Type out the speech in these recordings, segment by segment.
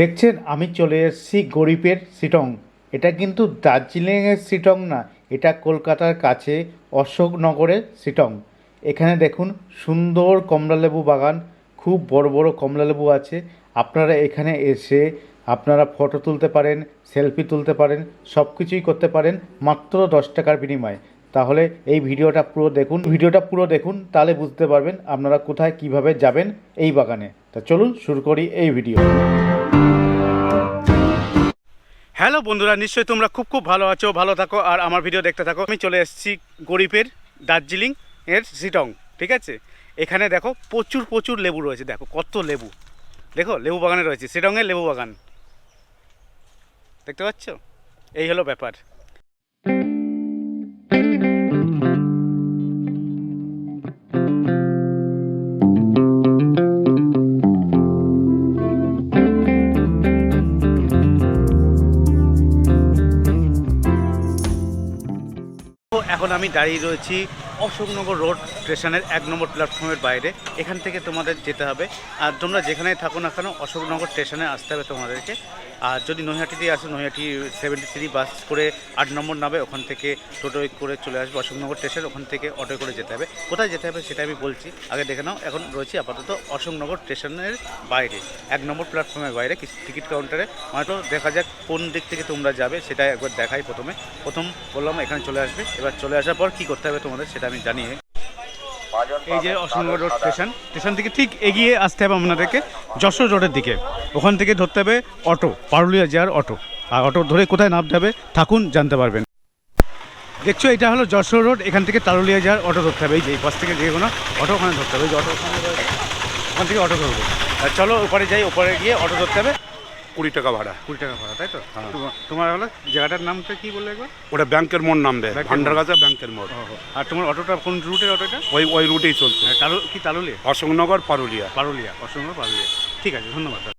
দেখছেন, আমি চলে এসেছি গরিবের সিটং এটা কিন্তু দার্জিলিংয়ের সিটং না, এটা কলকাতার কাছে অশোকনগরের সিটং এখানে দেখুন, সুন্দর কমলালেবু বাগান, খুব বড় বড় কমলালেবু আছে। আপনারা এখানে এসে আপনারা ফটো তুলতে পারেন, সেলফি তুলতে পারেন সব কিছুই করতে পারেন মাত্র দশ টাকার বিনিময়ে। তাহলে এই ভিডিওটা পুরো দেখুন, ভিডিওটা পুরো দেখুন, তাহলে বুঝতে পারবেন আপনারা কোথায় কীভাবে যাবেন এই বাগানে। তা চলুন শুরু করি এই ভিডিও। হ্যালো বন্ধুরা, নিশ্চয়ই তোমরা খুব খুব ভালো আছো, ভালো থাকো, আর আমার ভিডিও দেখতে থাকো। আমি চলে এসেছি গরিবের দার্জিলিং এর সিটং ঠিক আছে? এখানে দেখো প্রচুর প্রচুর লেবু রয়েছে, দেখো কত লেবু। দেখো, লেবু বাগানে রয়েছে সিটংয়ের লেবু বাগান। দেখতে পাচ্ছ? এই হলো ব্যাপার। আমি দাঁড়িয়ে রয়েছি অশোকনগর রোড স্টেশনের এক নম্বর প্ল্যাটফর্মের বাইরে। এখান থেকে তোমাদের যেতে হবে। আর তোমরা যেখানেই থাকো না কেন, অশোকনগর স্টেশনে আসতে হবে তোমাদেরকে। আর যদি নৈহাটি দিয়ে আসো, নৈহাটি সেভেন্টি থ্রি বাস করে আট নম্বর নামে ওখান থেকে টোটোয় করে চলে আসবে অশোকনগর স্টেশন। ওখান থেকে অটোয় করে যেতে হবে। কোথায় যেতে হবে সেটা আমি বলছি। আগে দেখে নাও। এখন রয়েছি আপাতত অশোকনগর স্টেশনের বাইরে, এক নম্বর প্ল্যাটফর্মের বাইরে। টিকিট কাউন্টারে হয়তো দেখা যাক কোন দিক থেকে তোমরা যাবে, সেটা একবার দেখাই প্রথমে। প্রথম বললাম এখানে চলে আসবে। এবার চলে আসার পর কী করতে হবে তোমাদের সেটা আমি জানিয়ে এই যে অশোকনগর রোড স্টেশন স্টেশন থেকে ঠিক এগিয়ে আসতে হবে আপনাদেরকে যশোর রোডের দিকে। ওখান থেকে ধরতে হবে অটো পারুলিয়া যাওয়ার অটো। আর অটো ধরে কোথায় নামতে হবে থাকুন জানতে পারবেন। দেখছ এটা হলো যশোর রোড এখান থেকে তারুলিয়া যাওয়ার অটো ধরতে হবে। এই যে পাশ থেকে যে কোনো অটো ওখানে ধরতে হবে। এই যে অটো ওখানে ওখান থেকে অটো ধরবো। আর চলো ওপারে যাই ওপারে গিয়ে অটো ধরতে হবে। কুড়ি টাকা ভাড়া। কুড়ি টাকা ভাড়া তাই তো? হ্যাঁ। তোমার- হলো জায়গাটার নামটা কি বললে একবার? ওটা ব্যাংকের মোড় নামবে ব্যাংকের ভান্ডার মোড়। ব্যাংকের মোড়। আর তোমার অটোটা কোন রুটের অটোটা? ওই ওই রুটেই চলছে। তালু কি তালুলিয়া অশোকনগর পারুলিয়া। পারুলিয়া অশোকনগর পারুলিয়া। ঠিক আছে ধন্যবাদ।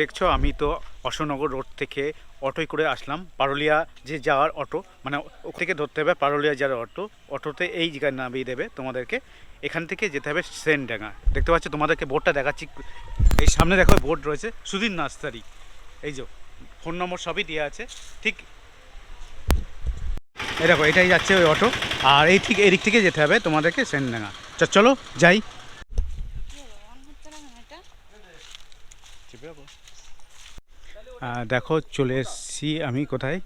দেখছ, আমি তো অশোকনগর রোড থেকে অটোয় করে আসলাম, পারুলিয়া যে যাওয়ার অটো মানে থেকে ধরতে হবে পারুলিয়া যাওয়ার অটো, অটোতে এই জায়গায় নামিয়ে দেবে তোমাদেরকে। এখান থেকে যেতে হবে সেনডাঙ্গা। দেখতে পাচ্ছ, তোমাদেরকে বোর্ডটা দেখাচ্ছি। এই সামনে দেখো বোর্ড রয়েছে, সুধীর নার্সারি। এই যে, ফোন নম্বর সবই দেওয়া আছে, ঠিক? এই দেখো, এটাই যাচ্ছে ওই অটো। আর এই ঠিক, এদিক থেকে যেতে হবে তোমাদেরকে সেনডাঙ্গা। চলো, যাই। দেখো, চলে এসেছি আমি কোথায়?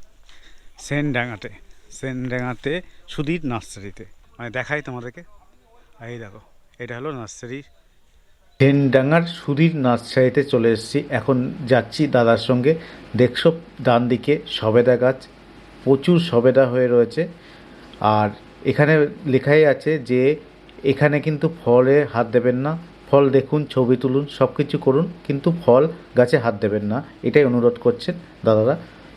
সেনডাঙ্গাতে। সেনডাঙ্গাতে সুধীর নার্সারিতে। মানে দেখাই তোমাদেরকে। এই দেখো, এটা হলো নার্সারি সেনডাঙ্গার সুধীর নার্সারিতে চলে এসেছি। এখন যাচ্ছি দাদার সঙ্গে। দেখছ ডান দিকে সবেদা গাছ। প্রচুর সবেদা হয়ে রয়েছে। আর এখানে লেখাই আছে যে, এখানে কিন্তু ফলে হাত দেবেন না। ফল দেখুন, ছবি তুলুন সব কিছু করুন, কিন্তু ফল গাছে হাত দেবেন না। এটাই অনুরোধ করছেন দাদারা।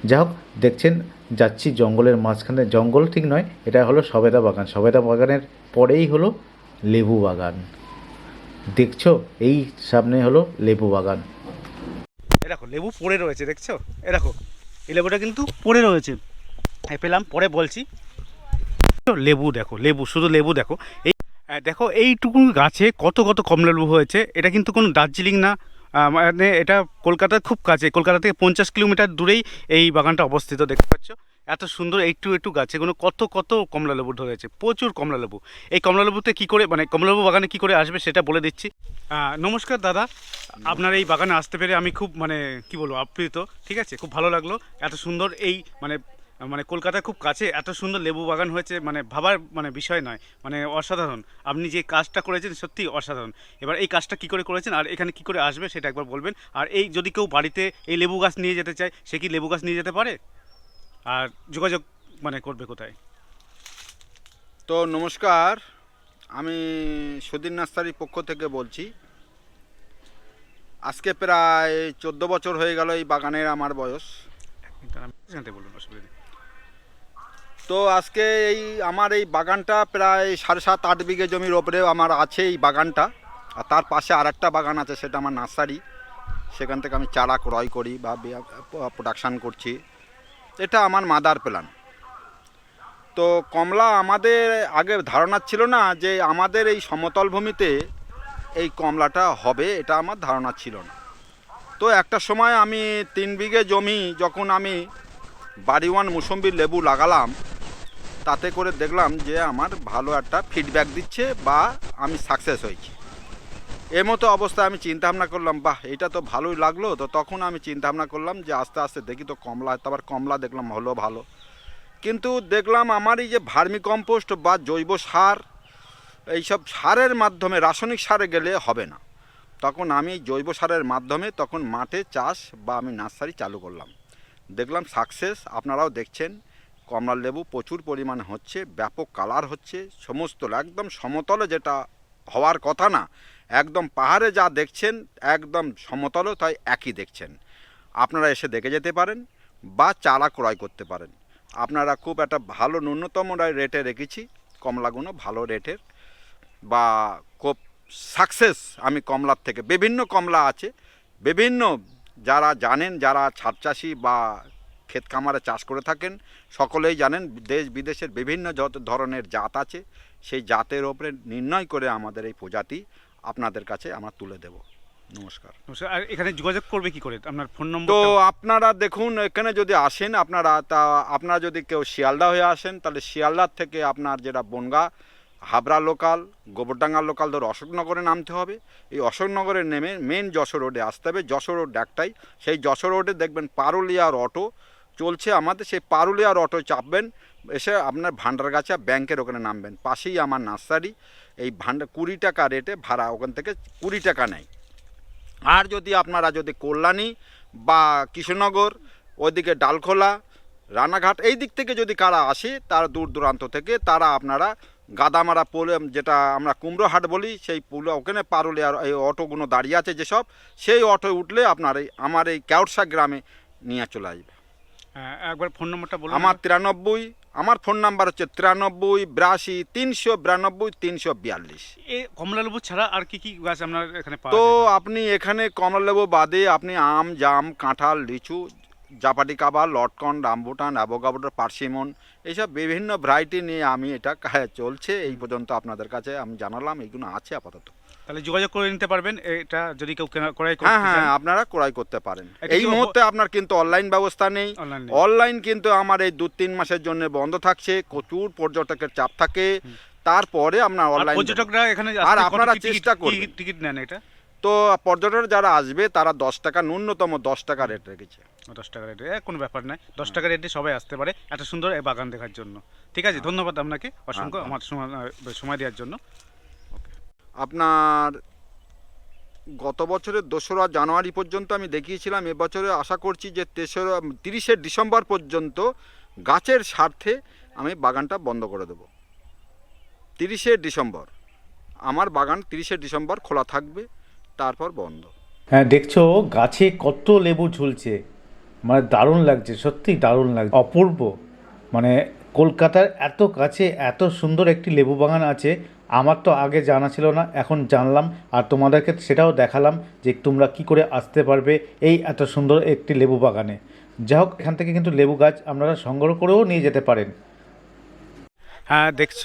যা হোক দেখছেন, যাচ্ছি জঙ্গলের মাঝখানে। জঙ্গল ঠিক নয়, এটা হলো সবেদা বাগান। সবেদা বাগানের পরেই হলো লেবু বাগান। দেখছ? এই সামনে হলো লেবু বাগান। দেখো, লেবু পড়ে রয়েছে, দেখছ? এ দেখো, এই লেবুটা কিন্তু পড়ে রয়েছে। এ পেলাম, পরে বলছি। লেবু দেখো, লেবু, শুধু লেবু দেখো। এই দেখো এইটুকু গাছে কত কত কমলালেবু হয়েছে, এটা কিন্তু কোনো দার্জিলিং না। মানে এটা কলকাতার খুব কাছে, কলকাতা থেকে পঞ্চাশ কিলোমিটার দূরেই এই বাগানটা অবস্থিত দেখতে পাচ্ছ। এত সুন্দর একটু একটু গাছেগুলো কত কত কমলালেবু ধরেছে, প্রচুর কমলালেবু। এই কমলা লেবুতে কী করে মানে কমলালেবু বাগানে কী করে আসবে সেটা বলে দিচ্ছি। নমস্কার দাদা, আপনার এই বাগানে আসতে পেরে আমি খুব মানে কি বলব, আপ্লুত, ঠিক আছে? খুব ভালো লাগল, এত সুন্দর এই মানে মানে কলকাতার খুব কাছে এত সুন্দর লেবু বাগান হয়েছে মানে ভাবার মানে বিষয় নয় মানে অসাধারণ। আপনি যে কাজটা করেছেন সত্যি অসাধারণ। এবার এই কাজটা কি করে করেছেন আর এখানে কি করে আসবে সেটা একবার বলবেন। আর এই যদি কেউ বাড়িতে এই লেবু গাছ নিয়ে যেতে চায় সে কি লেবু গাছ নিয়ে যেতে পারে? আর যোগাযোগ মানে করবে কোথায়? তো নমস্কার আমি সুধীর নার্সারির পক্ষ থেকে বলছি। আজকে প্রায় চোদ্দ বছর হয়ে গেল এই বাগানের আমার বয়স। জানতে বলুন অসুবিধা নেই। তো আজকে এই আমার এই বাগানটা প্রায় সাড়ে সাত, আট বিঘে জমির ওপরে আমার আছে এই বাগানটা। আর তার পাশে আর একটা বাগান আছে, সেটা আমার নার্সারি। সেখান থেকে আমি চারা ক্রয় করি বা প্রোডাকশান করছি। এটা আমার মাদার প্ল্যান। তো কমলা আমাদের আগে ধারণা ছিল না যে আমাদের এই সমতল ভূমিতে এই কমলাটা হবে, এটা আমার ধারণা ছিল না। তো একটা সময় আমি তিন বিঘে জমি যখন আমি বাড়িওয়ান মুসম্বির লেবু লাগালাম তাতে করে দেখলাম যে আমার ভালো একটা ফিডব্যাক দিচ্ছে বা আমি সাকসেস হয়েছি। এর মতো অবস্থায় আমি চিন্তা ভাবনা করলাম, বাহ, এটা তো ভালোই লাগল। তো তখন আমি চিন্তা ভাবনা করলাম যে আস্তে আস্তে দেখি তো কমলা, তারপর কমলা দেখলাম হলো ভালো। কিন্তু দেখলাম আমার এই যে ভার্মি কম্পোস্ট বা জৈব সার, এইসব সারের মাধ্যমে, রাসায়নিক সারে গেলে হবে না। তখন আমি জৈব সারের মাধ্যমে তখন মাঠে চাষ বা আমি নার্সারি চালু করলাম। দেখলাম সাকসেস আপনারাও দেখছেন। কমলার লেবু প্রচুর পরিমাণে হচ্ছে, ব্যাপক কালার হচ্ছে, সমস্ত একদম সমতলে যেটা হওয়ার কথা না, একদম পাহাড়ে যা দেখছেন একদম সমতলও তাই একই দেখছেন। আপনারা এসে দেখে যেতে পারেন বা চারা ক্রয় করতে পারেন। আপনারা খুব একটা ভালো ন্যূনতম রেটে রেখেছি কমলাগুলো ভালো রেটের বা খুব সাকসেস আমি কমলার থেকে, বিভিন্ন কমলা আছে, বিভিন্ন যারা জানেন, যারা ছাদ চাষি বা ক্ষেত খামারে চাষ করে থাকেন। সকলেই জানেন দেশ বিদেশের বিভিন্ন যত ধরনের জাত আছে সেই জাতের ওপরে নির্ণয় করে আমাদের এই প্রজাতি আপনাদের কাছে আমরা তুলে দেব। নমস্কার। নমস্কার। আর এখানে যোগাযোগ করবে কি করে? আপনার ফোন নম্বর তো আপনারা দেখুন এখানে যদি আসেন আপনারা তা আপনারা যদি কেউ শিয়ালদা হয়ে আসেন তাহলে শিয়ালদার থেকে আপনার যেটা বনগা হাবড়া লোকাল গোবরডাঙ্গা লোকাল ধরে অশোকনগরে নামতে হবে। এই অশোকনগরে নেমে মেন যশোর রোডে আসতে হবে। যশোর রোড একটাই। সেই যশোর রোডে দেখবেন পারুলিয়ার অটো চলছে আমাদের, সেই পারুলিয়ার অটো চাপবেন, এসে আপনার ভান্ডারগাছা ব্যাংকের ওখানে নামবেন। পাশেই আমার নার্সারি, এই ভান্ডার কুড়ি টাকা রেটে ভাড়া, ওখান থেকে কুড়ি টাকা নেয়। আর যদি আপনারা যদি কল্যাণী বা কৃষ্ণনগর, ওইদিকে ডালখোলা, রানাঘাট, এই দিক থেকে যদি কারা আসে, তার দূর দূরান্ত থেকে, তারা আপনারা গাদামারা পোলে, যেটা আমরা কুমড়োহাট বলি, সেই পুলে, ওখানে পারুলে আর এই অটোগুলো দাঁড়িয়ে আছে যেসব, সেই অটো উঠলে আপনার এই, আমার এই ক্যাউটসা গ্রামে নিয়ে চলে আসবে। একবার ফোন নম্বরটা বলুন আমার তিরানব্বই আমার ফোন নাম্বার হচ্ছে তিরানব্বই বিরাশি তিনশো বিরানব্বই তিনশো বিয়াল্লিশ। এই কমলা লেবু ছাড়া আর কি কি গাছ আপনার এখানে তো আপনি এখানে কমলালেবু বাদে আপনি আম জাম কাঁঠাল লিচু জাপাটি কাবা লটকন রামবুটান অ্যাভোকাডো পার্সিমন এইসব বিভিন্ন ভ্যারাইটি নিয়ে আমি এটা চলছে। এই পর্যন্ত আপনাদের কাছে আমি জানালাম এইগুলো আছে আপাতত। তাহলে যোগাযোগ করে নিতে পারবেন এটা যদি কেউ ক্রয় করতে হ্যাঁ হ্যাঁ আপনারা ক্রয় করতে পারেন। এই মুহূর্তে আপনার কিন্তু অনলাইন ব্যবস্থা নেই। অনলাইন কিন্তু আমার এই দু তিন মাসের জন্য বন্ধ থাকছে প্রচুর পর্যটকের চাপ থাকে। তারপরে আপনার অনলাইন পর্যটকরা এখানে আর আপনারা চেষ্টা কি করবেন। টিকিট নেন এটা? তো পর্যটক যারা আসবে তারা দশ টাকা ন্যূনতম দশ টাকা রেট রেখেছে। দশ টাকা রেটে কোনো ব্যাপার নয় দশ টাকা রেটে সবাই আসতে পারে এত সুন্দর বাগান দেখার জন্য। ঠিক আছে ধন্যবাদ আপনাকে অসংখ্য হ্যাঁ। আমার সময় সময় দেওয়ার জন্য। আপনার গত বছরের দোসরা জানুয়ারি পর্যন্ত আমি দেখিয়েছিলাম, এবছরে আশা করছি যে তেসরা, তিরিশে ডিসেম্বর পর্যন্ত গাছের স্বার্থে আমি বাগানটা বন্ধ করে দেব। তিরিশে ডিসেম্বর, আমার বাগান তিরিশে ডিসেম্বর খোলা থাকবে, তারপর বন্ধ। হ্যাঁ দেখছ, গাছে কত লেবু ঝুলছে। মানে দারুণ লাগছে সত্যি দারুণ লাগছে। অপূর্ব। মানে কলকাতার এত কাছে এত সুন্দর একটি লেবু বাগান আছে আমার তো আগে জানা ছিল না, এখন জানলাম আর তোমাদেরকে সেটাও দেখালাম যে তোমরা কি করে আসতে পারবে এই এত সুন্দর একটি লেবু বাগানে। যাই হোক, এখান থেকে কিন্তু লেবু গাছ আপনারা সংগ্রহ করেও নিয়ে যেতে পারেন। হ্যাঁ দেখছ?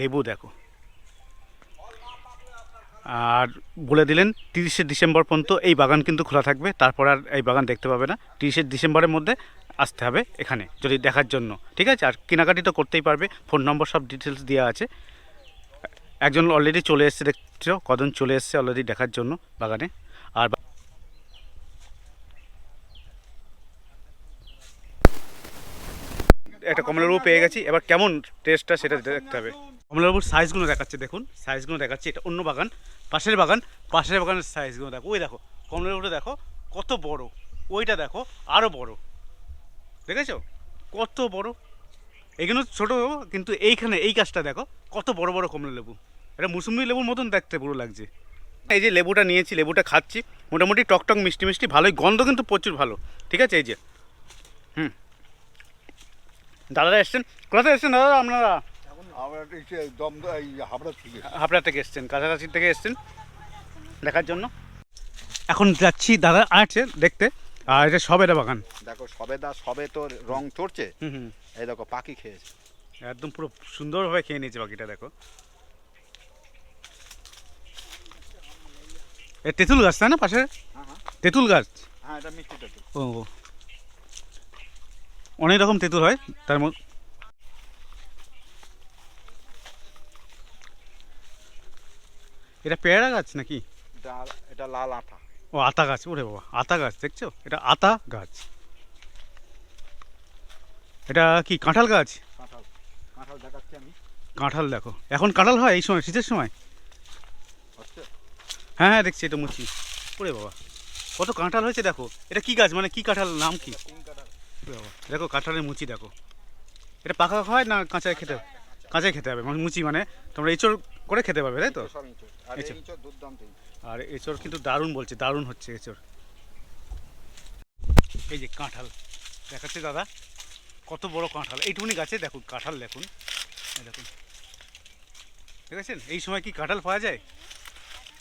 লেবু, দেখো। আর বলে দিলেন, তিরিশে ডিসেম্বর পর্যন্ত এই বাগান কিন্তু খোলা থাকবে, তারপর আর এই বাগান দেখতে পাবে না। তিরিশে ডিসেম্বরের মধ্যে আসতে হবে এখানে, যদি দেখার জন্য। ঠিক আছে? আর কেনাকাটি তো করতেই পারবে, ফোন নম্বর সব ডিটেলস দেওয়া আছে। একজন অলরেডি চলে এসছে, দেখছ? কজন চলে এসছে অলরেডি দেখার জন্য বাগানে? আর একটা কমলালেবু পেয়ে গেছি। এবার কেমন টেস্টটা সেটা দেখতে হবে। কমলালেবুর সাইজগুলো দেখাচ্ছে, দেখুন। সাইজগুলো দেখাচ্ছে, এটা অন্য বাগান, পাশের বাগান, পাশের বাগানের সাইজগুলো দেখো। ওই দেখো, কমলালেবুটা দেখো, কত বড়। ওইটা দেখো আরও বড়। দেখেছ? কত বড়। এগুলো ছোটো, কিন্তু এইখানে, এই গাছটা দেখো, কত বড় বড় কমলা লেবু এটা মুসুম্বি লেবুর মতন দেখতে পুরো লাগছে। এই যে লেবুটা নিয়েছি লেবুটা খাচ্ছি মোটামুটি টকটক মিষ্টি মিষ্টি ভালোই গন্ধ কিন্তু প্রচুর ভালো ঠিক আছে এই যে। হুম। দাদারা এসছেন? কোথা থেকে এসছেন দাদা আপনারা? হাবড়া থেকে এসছেন কাছাকাছি থেকে এসছেন দেখার জন্য। এখন যাচ্ছি দাদা আছে দেখতে আর এটা সবেদা বাগান। দেখো সবেদা সবে তো রং চড়ছে। হুম হুম। এই দেখো পাখি খেয়েছে। একদম পুরো সুন্দরভাবে খেয়ে নিয়েছে পাখিটা দেখো। এ তেঁতুল গাছ তাই না পাশে? হ্যাঁ হ্যাঁ। তেঁতুল গাছ? হ্যাঁ এটা মিষ্টি তেঁতুল। ও। অনেক রকম তেঁতুল হয় তার মধ্যে। এটা পেয়ারা গাছ নাকি? এটা লাল আঠা ও আতা গাছ ওরে বাবা আতা গাছ দেখছ? এটা আতা গাছ। এটা কি কাঁঠাল গাছ? কাঁঠাল কাঁঠাল দেখাচ্ছি আমি। কাঁঠাল দেখো। এখন কাঁঠাল হয় এই সময় শীতের সময়? হ্যাঁ হ্যাঁ দেখছি এটা মুচি ওরে বাবা কত কাঁঠাল হয়েছে দেখো। এটা কি গাছ? মানে কি কাঁঠাল? নাম কি? দেখো কাঁঠালের মুচি দেখো। এটা পাকা হয় না কাঁচায় খেতে? কাঁচায় খেতে হবে মানে মুচি মানে তোমরা এঁচড় করে খেতে পাবে তাই তো? আর এঁচড়। কিন্তু দারুণ বলছে দারুণ হচ্ছে এঁচড়। এই যে কাঁঠাল দেখাচ্ছে দাদা কত বড় কাঁঠাল। এইটুকুনি গাছে দেখুন কাঁঠাল দেখুন। দেখুন। দেখেছেন? এই সময় কি কাঁঠাল পাওয়া যায়?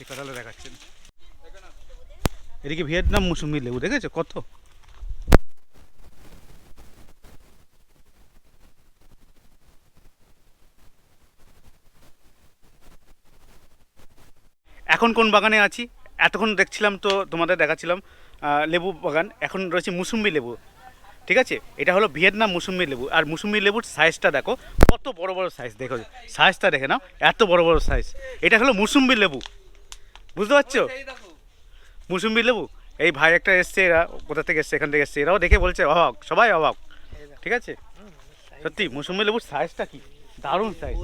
এই কাঁঠালে দেখাচ্ছেন। এদিকে ভিয়েতনাম মৌসুমি লেবু, দেখেছ? কত? এখন কোন বাগানে আছি? এতক্ষণ দেখছিলাম তো, তোমাদের দেখাচ্ছিলাম লেবু বাগান। এখন রয়েছে মুসুম্বি লেবু। ঠিক আছে? এটা হলো ভিয়েতনাম মুসুম্বি লেবু। আর মুসুম্বি লেবুর সাইজটা দেখো। কত বড় বড় সাইজ দেখো। সাইজটা দেখে নাও। এত বড় বড় সাইজ এটা হলো মুসুম্বি লেবু। বুঝতে পারছ? মুসুম্বি লেবু? এই ভাই একটা এসছে এরা কোথা থেকে এসছে এখান থেকে এসছে এরাও দেখে বলছে অবাক সবাই অবাক। ঠিক আছে? সত্যি মুসুম্বি লেবুর সাইজটা কি? দারুণ সাইজ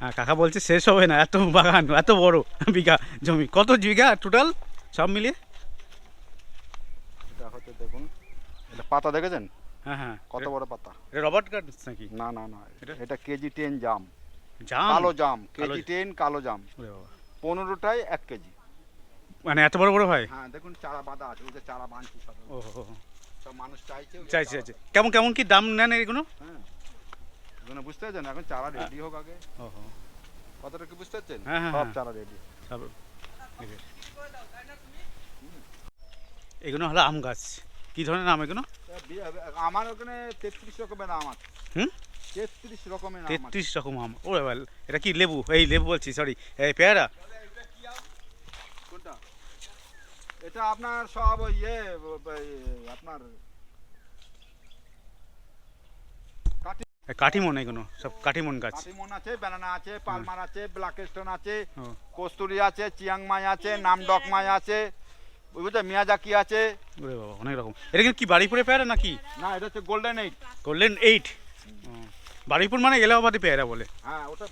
হ্যাঁ কাকা বলছে শেষ হবে না এত বাগান এত বড় বিঘা জমি। কত বিঘা টোটাল সব মিলিয়ে? দেখুন এটা পাতা দেখেছেন? হ্যাঁ হ্যাঁ। কত বড় পাতা? এটা রবার্ট গার্ডেন্স নাকি? না না না এটা? এটা কেজি টেন জাম। জাম? কালো জাম কেজি টেন কালো জাম। পনেরোটায় এক কেজি। মানে এত বড় বড় হয়? হ্যাঁ দেখুন চারা বাঁধা আছে ওই যে চারা বাঁধছি সব। ও। সব মানুষ চাইছে চাইছে চাইছে। কেমন কেমন কি দাম নেন এগুলো? হ্যাঁ। এগুলো বুঝতে পারছেন? এখন চারা রেডি হোক আগে। ও হো। কতটা কি বুঝতে পারছেন? হ্যাঁ, হ্যাঁ, সব হ্যাঁ। চারা রেডি সব এগুলো হলো আম গাছ। কি ধরনের আম এগুলো? আমার ওখানে তেত্রিশ রকমের আম আছে। হুম? তেত্রিশ রকমের তেত্রিশ রকম আম। ও এটা কি লেবু? এই লেবু বলছি সরি এই পেয়ারা? কোনটা? এটা আপনার সব ওই ইয়ে আপনার কাঠিমন এগুলো সব কাঠিমন গাছ। কাটিমন আছে ব্যানানা আছে পালমার আছে ব্ল্যাক স্টোন আছে কস্তুরি আছে চিয়াংমাই আছে নামডকমাই আছে। বুঝতে মিয়াজাকি আছে? ওরে বাবা অনেক রকম। এটা কিন্তু কি বাড়িপুরে পেয়ারা নাকি? না এটা হচ্ছে golden eight golden eight Baruipur মানে এলাহাবাদি পেয়ারা বলে। হ্যাঁ ওটা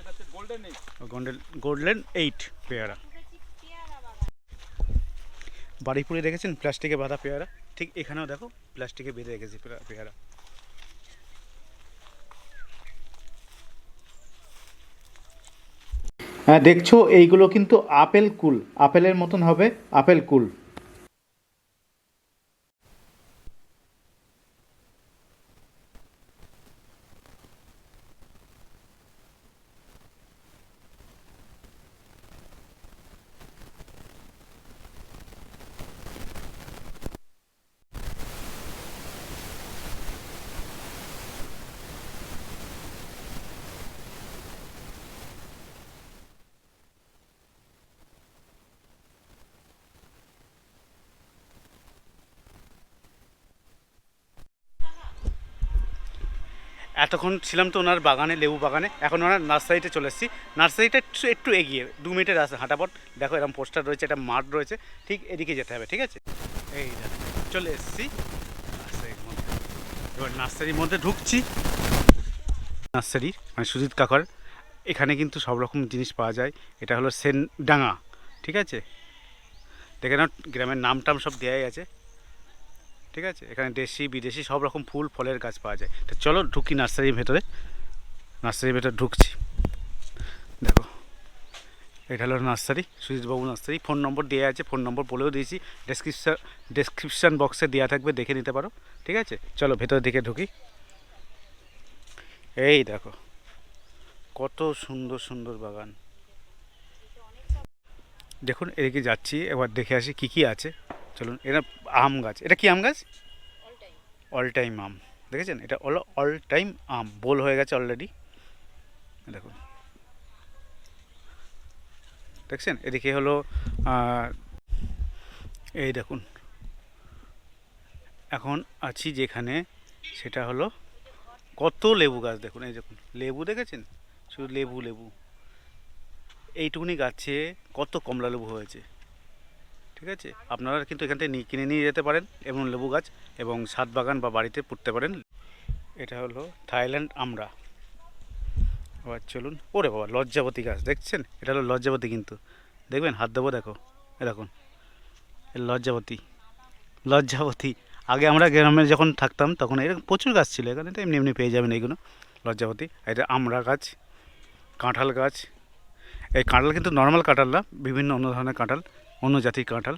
এটা হচ্ছে golden eight golden golden eight পেয়ারা। বাড়িপুরে দেখেছেন? প্লাস্টিকে বাঁধা পেয়ারা? ঠিক এখানেও দেখো প্লাস্টিকে বেঁধে রেখেছে পেয়ারা- পেয়ারা হ্যাঁ দেখছ এইগুলো কিন্তু আপেল কুল। আপেলের মতন হবে আপেল কুল। এতক্ষণ ছিলাম তো ওনার বাগানে, লেবু বাগানে। এখন ওনার নার্সারিতে চলে এসেছি। নার্সারিটা একটু এগিয়ে, দু মিনিটের রাস্তা হাঁটাপট দেখো এরকম পোস্টার রয়েছে, একটা মাঠ রয়েছে। ঠিক এদিকে যেতে হবে, ঠিক আছে? এই চলে এসেছি। নার্সারির মধ্যে। এবার নার্সারির মধ্যে ঢুকছি। নার্সারি মানে সুজিত কাকার। এখানে কিন্তু সব রকম জিনিস পাওয়া যায়। এটা হলো সেনডাঙ্গা ঠিক আছে? দেখে নাও, গ্রামের নাম টাম সব দেওয়াই আছে। ঠিক আছে? এখানে দেশি, বিদেশি সব রকম ফুল, ফলের গাছ পাওয়া যায়। তো চলো ঢুকি নার্সারির ভেতরে। নার্সারির ভেতরে ঢুকছি। দেখো, এটা হলো নার্সারি, সুজিতবাবু নার্সারি। ফোন নম্বর দেওয়া আছে, ফোন নম্বর বলেও দিয়েছি। ডেসক্রিপশন, ডেসক্রিপশান বক্সে দেওয়া থাকবে, দেখে নিতে পারো। ঠিক আছে? চলো ভেতরের দিকে ঢুকি। এই দেখো, কত সুন্দর সুন্দর বাগান। দেখুন, এদিকে যাচ্ছি, এবার দেখে আসি কি কি আছে। চলুন, এটা আম গাছ। এটা কি আম গাছ? অল টাইম আম। দেখেছেন? এটা হলো অল টাইম আম। বোল হয়ে গেছে অলরেডি দেখুন। দেখছেন? এদিকে হলো এই দেখুন। এখন আছি যেখানে সেটা হলো কত লেবু গাছ দেখুন, এই দেখুন। লেবু দেখেছেন? শুধু লেবু লেবু। এইটুকুনি গাছে কত কমলা লেবু হয়েছে? ঠিক আছে? আপনারা কিন্তু এখান থেকে কিনে নিয়ে যেতে পারেন এবং লেবু গাছ এবং ছাদ বাগান বা বাড়িতে পুঁততে পারেন। এটা হলো থাইল্যান্ড আমরা আবার চলুন। ওরে বাবা, লজ্জাবতী গাছ, দেখছেন? এটা হলো লজ্জাবতী কিন্তু। দেখবেন? হাত দেবো, দেখো। এরকম লজ্জাবতী। লজ্জাবতী। আগে আমরা গ্রামে যখন থাকতাম, তখন এরকম প্রচুর গাছ ছিল। এখানে তো এমনি এমনি পেয়ে যাবেন এইগুলো। লজ্জাবতী। এটা আমরা গাছ, কাঁঠাল গাছ। এই কাঁঠাল কিন্তু নর্মাল কাঁঠাল না, বিভিন্ন অন্য ধরনের কাঁঠাল। অন্য জাতির কাঁঠাল,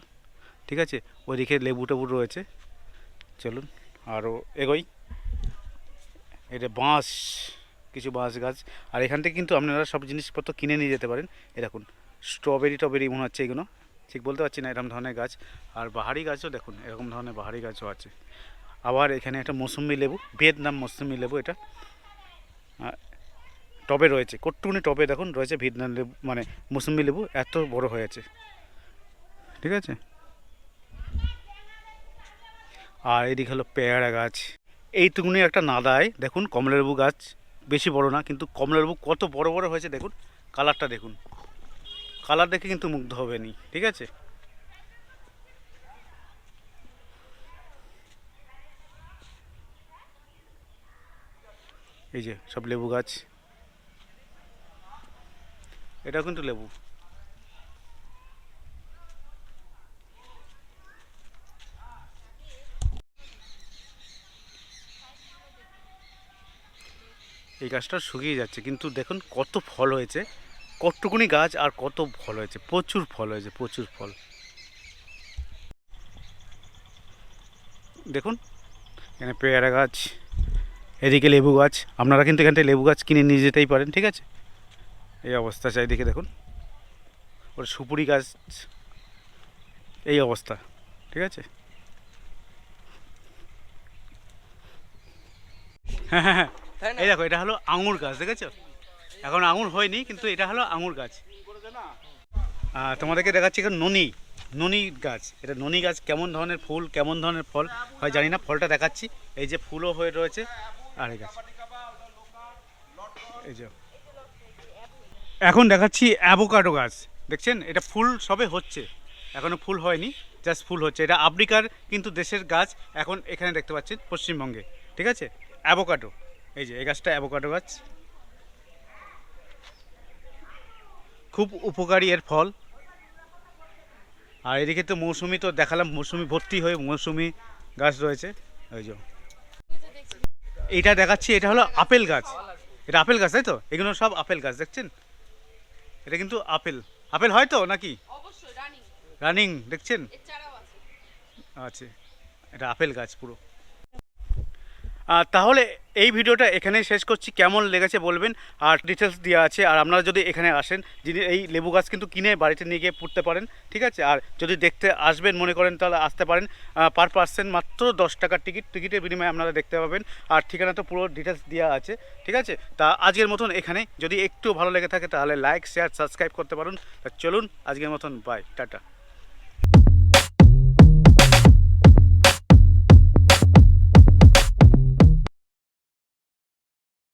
ঠিক আছে? ওইদিকে লেবু টেবু রয়েছে। চলুন, আরও এগোই। এটা বাঁশ, কিছু বাঁশ গাছ। আর এখান থেকে কিন্তু আপনারা সব জিনিসপত্র কিনে নিয়ে যেতে পারেন। এ দেখুন, স্ট্রবেরি টবেরি মনে হচ্ছে এগুলো। ঠিক বলতে পারছি না, এরকম ধরনের গাছ। আর বাহারি গাছও দেখুন, এরকম ধরনের বাহারি গাছও আছে। আবার এখানে একটা মৌসুমি লেবু, ভিয়েতনাম মৌসুমি লেবু এটা। টবে রয়েছে কট্টুকুনি টবে দেখুন, রয়েছে ভিয়েতনাম লেবু মানে মৌসুমি লেবু, এত বড় হয়েছে। ঠিক আছে? আর এদিকে হলো পেয়ারা গাছ। এইটুকুনি একটা নাদায় দেখুন, কমলালেবু গাছ। বেশি বড় না, কিন্তু কমলালেবু কত বড় বড় হয়েছে, দেখুন, কালারটা দেখুন। কালার দেখে কিন্তু মুগ্ধ হবে হবেনি ঠিক আছে? এই যে সব লেবু গাছ। এটাও কিন্তু লেবু। এই গাছটা শুকিয়ে যাচ্ছে। কিন্তু দেখুন কত ফল হয়েছে। কতটুকুনি গাছ আর কত ফল হয়েছে। প্রচুর ফল হয়েছে, প্রচুর ফল। দেখুন, এখানে পেয়ারা গাছ, এদিকে লেবু গাছ। আপনারা কিন্তু এখান থেকে লেবু গাছ কিনে নিয়ে যেতেই পারেন, ঠিক আছে? এই অবস্থা, চারিদিকে দেখুন। ওর সুপুরি গাছ, এই অবস্থা, ঠিক আছে? হ্যাঁ হ্যাঁ হ্যাঁ। এই দেখো, এটা হলো আঙুর গাছ, দেখেছ? এখন আঙুর হয়নি, কিন্তু এটা হলো আঙুর গাছ। তোমাদেরকে দেখাচ্ছি এখন ননি ননি গাছ। এটা ননি গাছ, কেমন ধরনের ফুল, কেমন ধরনের ফল হয় জানি না, ফলটা দেখাচ্ছি। এই যে ফুলও হয়ে রয়েছে, আর এই গাছ। এই যে। এখন দেখাচ্ছি অ্যাভোকাডো গাছ, দেখছেন? এটা ফুল সবে হচ্ছে, এখনও ফুল হয়নি, জাস্ট ফুল হচ্ছে। এটা আফ্রিকার কিন্তু দেশের গাছ, এখন এখানে দেখতে পাচ্ছেন, পশ্চিমবঙ্গে, ঠিক আছে? অ্যাভোকাডো। এই যে এই গাছটা অ্যাভোকাডো গাছ। খুব উপকারী এর ফল। আর এদিকে তো মৌসুমি তো দেখালাম মৌসুমি ভর্তি হয়ে মৌসুমি গাছ রয়েছে। ওই যে। এইটা দেখাচ্ছি এটা হলো আপেল গাছ। এটা আপেল গাছ তাই তো? এগুলো সব আপেল গাছ দেখছেন? এটা কিন্তু আপেল। আপেল হয় তো নাকি? রানিং। দেখছেন? আছে। আছে এটা আপেল গাছ পুরো। তাহলে এই ভিডিওটা এখানেই শেষ করছি। কেমন লেগেছে বলবেন। আর ডিটেলস দেওয়া আছে। আর আপনারা যদি এখানে আসেন, যিনি এই লেবু গাছ কিন্তু কিনে বাড়িতে নিয়ে গিয়ে পুঁততে পারেন, ঠিক আছে? আর যদি দেখতে আসবেন, মনে করেন তাহলে আসতে পারেন। পার পার্সেন মাত্র দশ টাকার টিকিট টিকিটের বিনিময়ে আপনারা দেখতে পাবেন। আর ঠিকানা তো পুরো ডিটেলস দেওয়া আছে, ঠিক আছে? তা আজকের মতন এখানে যদি একটু ভালো লেগে থাকে তাহলে লাইক শেয়ার সাবস্ক্রাইব করতে পারুন। তা চলুন, আজকের মতন বাই টাটা।